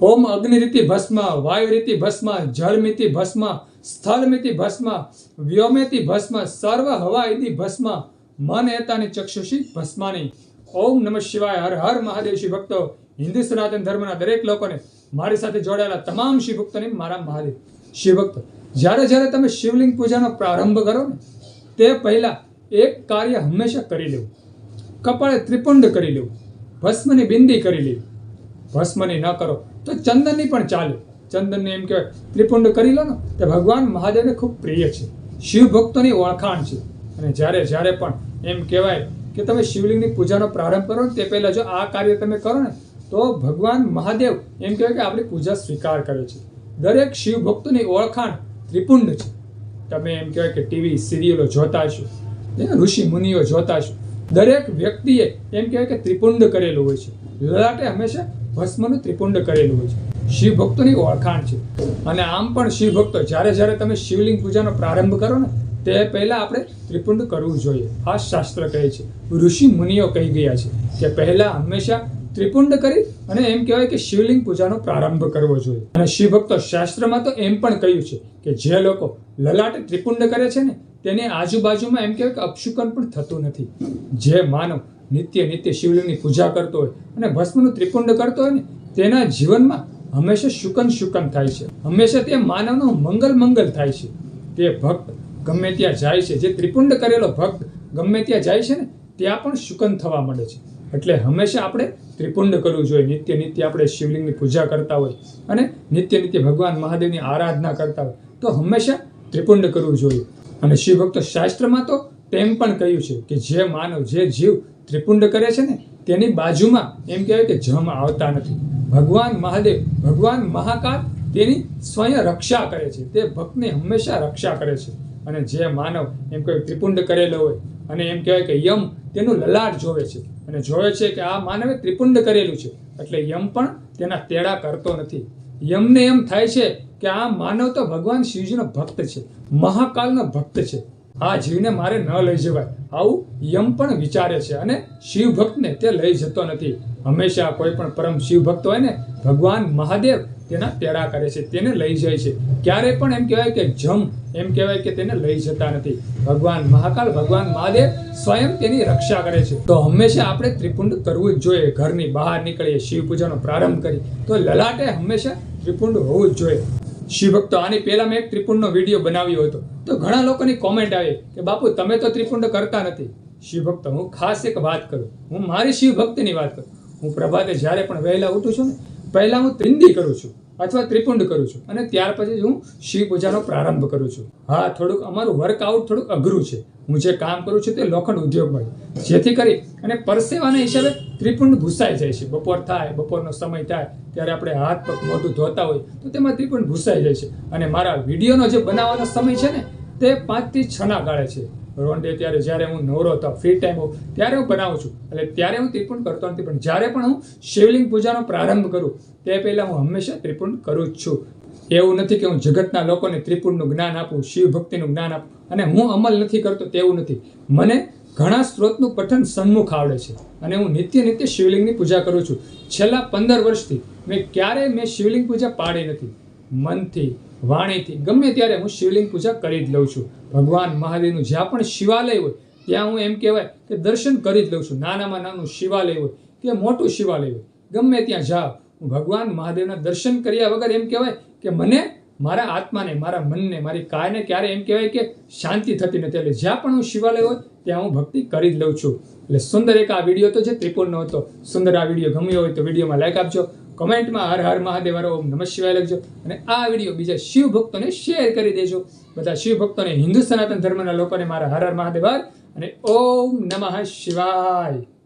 ઓમ અગ્નિરીતિ ભસ્મ, વાયુરીતિ ભસ્મ, જળમિતિ ભસ્મ, સ્થળમિતિ ભસ્મ, વ્યોમેતિ ભસ્મ, સર્વ હવાઈતિ ભસ્મ, મન એતાની ચક્ષુષી ભસ્માની. ઓમ નમઃ શિવાય, હર હર મહાદેવ શિવ ભક્તો, હિન્દુ સનાતન ધર્મના દરેક લોકોને મારી સાથે જોડાયેલા તમામ શિવ ભક્તોને મારા મહાદેવ. શિવ ભક્તો, જ્યારે જ્યારે તમે શિવલિંગ પૂજાનો પ્રારંભ કરો ને, તે પહેલાં એક કાર્ય હંમેશા કરી લેવું. કપાળે ત્રિપુંડ કરી લેવું. ભસ્મની બિંદી કરી લેવી. ભસ્મની ન કરો. તો ચંદનની પણ ચાલે. ચંદનને એમ કહેવાય, ત્રિપુંડ કરી લો ને, તે ભગવાન મહાદેવને ખૂબ પ્રિય છે. શિવ ભક્તોની ઓળખાણ છે. અને જ્યારે જ્યારે પણ એમ કહેવાય કે તમે શિવલિંગની પૂજાનો પ્રારંભ કરો તે પહેલાં જો આ કાર્ય તમે કરો ને, તો ભગવાન મહાદેવ એમ કહેવાય કે આપણી પૂજા સ્વીકાર કરે છે. દરેક શિવ ભક્તોની ઓળખાણ ત્રિપુંડ છે. તમે એમ કહેવાય કે ટીવી સિરિયલો જોતા છો ઋષિ મુનિઓ જોતા છો દરેક વ્યક્તિએ એમ કહેવાય કે ત્રિપુંડ કરેલું હોય છે. લલાટે હંમેશા ભસ્મનું ત્રિપુંડ કરેલું હોય છે. શિવ ભક્તોની ઓળખાણ છે. અને આમ પણ શિવ ભક્તો જ્યારે જ્યારે તમે શિવલિંગ પૂજાનો પ્રારંભ કરો ને, તે પહેલાં આપણે ત્રિપુંડ કરવું જોઈએ. આ શાસ્ત્ર કહે છે. ઋષિ મુનિઓ કહી ગયા છે કે પહેલાં હંમેશા ત્રિપુંડ કરી અને એમ કહેવાય કે શિવલિંગ પૂજાનો પ્રારંભ કરવો જોઈએ. અને શિવ ભક્તો શાસ્ત્રમાં તો એમ પણ કહ્યું છે કે જે લોકો લલાટ ત્રિપુંડ કરે છે ને, તેની આજુબાજુમાં એમ કહેવાય કે અપશુકન પણ થતું નથી. જે માનવ નિત્ય નિત્ય શિવલિંગની પૂજા કરતો હોય અને ભસ્મનું ત્રિકુંડ કરતો હોય ને, તેના જીવનમાં હંમેશા શુકન શુકન થાય છે. હંમેશા તે માનવનું મંગલ મંગલ થાય છે. તે ભક્ત ગમે ત્યાં જાય છે. જે ત્રિપુંડ કરેલો ભક્ત ગમે ત્યાં જાય છે ને, ત્યાં પણ શુકન થવા માંડે છે. એટલે હંમેશા આપણે ત્રિપુંડ કરવું જોઈએ. નિત્ય નિત્ય આપણે શિવલિંગની પૂજા કરતા હોય અને નિત્ય નિત્ય ભગવાન મહાદેવની આરાધના કરતા હોય, તો હંમેશા ત્રિપુંડ કરવું જોઈએ. અને શિવભક્ત શાસ્ત્રમાં તો તેમ પણ કહ્યું છે કે જે માનવ, જે જીવ ત્રિપુંડ કરે છે ને, તેની બાજુમાં એમ કહેવાય કે જમ આવતા નથી. ભગવાન મહાદેવ, ભગવાન મહાકાલ તેની સ્વયં રક્ષા કરે છે. તે ભક્તને હંમેશા રક્ષા કરે છે. અને જે માનવ એમ કહેવાય ત્રિપુંડ કરેલો હોય, અને એમ કહેવાય કે યમ તેનું લલાટ જોવે છે. અને જોવે છે કે આ માનવે ત્રિપુંડ કરેલું છે. એટલે યમ પણ તેના તેડા કરતો નથી. યમને એમ થાય છે કે આ માનવ તો ભગવાન શિવજીનો ભક્ત છે. મહાકાલનો ભક્ત છે. આ જીવને મારે ન લઈ જવાય. આવું યમ પણ વિચારે છે અને શિવ ભક્તને તે લઈ જતો નથી. હંમેશા કોઈ પણ પરમ શિવ ભક્ત હોય ને, ભગવાન મહાદેવ તેના તેડા કરે છે, તેને લઈ જાય છે. ક્યારે પણ એમ કહેવાય કે જમ, એમ કહેવાય કે તેને લઈ જતા નથી. ભગવાન મહાકાલ, ભગવાન મહાદેવ સ્વયં તેની રક્ષા કરે છે. તો હંમેશા આપણે ત્રિપુંડ કરવું જ જોઈએ. ઘરની બહાર નીકળીએ શિવ પૂજાનો પ્રારંભ કરી તો લલાટે હંમેશા ત્રિપુંડ હોવું જ જોઈએ. શિવ ભક્તો આની પહેલા મેં એક ત્રિપુંડનો વીડિયો બનાવ્યો હતો. તો ઘણા લોકોની કોમેન્ટ આવી કે, બાપુ, તમે તો ત્રિપુંડ કરતા નથી. શિવભક્ત, હું ખાસ એક વાત કરું. હું મારી શિવ ભક્તિની વાત કરું. હું પ્રભાતે જ્યારે પણ વહેલા ઉઠું છું ને, પહેલાં હું ત્રિંદી કરું છું અથવા ત્રિપુંડ કરું છું અને ત્યાર પછી હું શિવ પૂજાનો પ્રારંભ કરું છું. હા, થોડુંક અમારું વર્કઆઉટ થોડુંક અઘરું છે. હું જે કામ કરું છું તે લોખંડ ઉદ્યોગમાં જેથી કરી અને પરસેવાના હિસાબે ત્રિપુંડ ભૂસાઈ જાય છે. બપોર થાય, બપોરનો સમય થાય, ત્યારે આપણે હાથ પગ મોઢું ધોતા હોય તો તેમાં ત્રિપુંડ ભૂસાઈ જાય છે. અને મારા વિડીયોનો જે બનાવવાનો સમય છે ને તે પાંચથી છના ગાળે છે. રોંડે ત્યારે જ્યારે હું નવરો હતો ફ્રી ટાઈમ હોઉં ત્યારે હું બનાવું છું. એટલે ત્યારે હું ત્રિપુણ કરતો નથી, પણ જ્યારે પણ હું શિવલિંગ પૂજાનો પ્રારંભ કરું, તે પહેલાં હું હંમેશા ત્રિપુણ કરું જ છું. એવું નથી કે હું જગતના લોકોને ત્રિપુણનું જ્ઞાન આપું શિવ ભક્તિનું જ્ઞાન આપું, અને હું અમલ નથી કરતો તેવું નથી. મને ઘણા સ્ત્રોતનું પઠન સન્મુખ આવડે છે, અને હું નિત્ય નિત્ય શિવલિંગની પૂજા કરું છું. છેલ્લા પંદર વર્ષથી મેં ક્યારેય મેં શિવલિંગ પૂજા પાડી નથી. મનથી, વાણીથી, ગમે ત્યારે હું શિવલિંગ પૂજા કરી જ લઉં છું. ભગવાન મહાદેવનું જ્યાં પણ શિવાલય હોય, ત્યાં હું એમ કહેવાય કે દર્શન કરી જ લઉં છું. નાનામાં નાનું શિવાલય હોય કે મોટું શિવાલય હોય, ગમે ત્યાં જાઓ, હું ભગવાન મહાદેવના દર્શન કર્યા વગર એમ કહેવાય કે મને મારા આત્માને, મારા મનને, મારી કાયને ક્યારે એમ કહેવાય કે શાંતિ થતી નથી. એટલે જ્યાં પણ હું શિવાલય હોય, ત્યાં હું ભક્તિ કરી જ લઉં છું. એટલે સુંદર એક આ વીડિયો તો છે ત્રિપુરનો હતો. સુંદર આ વીડિયો ગમ્યો હોય તો વિડીયોમાં લાઈક આપજો. કમેન્ટમાં હર હર મહાદેવ ઓમ નમઃ શિવાય લખજો. અને આ વીડિયો બીજા શિવ ભક્તોને શેર કરી દેજો. બધા શિવ ભક્તોને હિન્દુ સનાતન ધર્મના લોકોને મારા હર હર મહાદેવ અને ઓમ નમઃ શિવાય.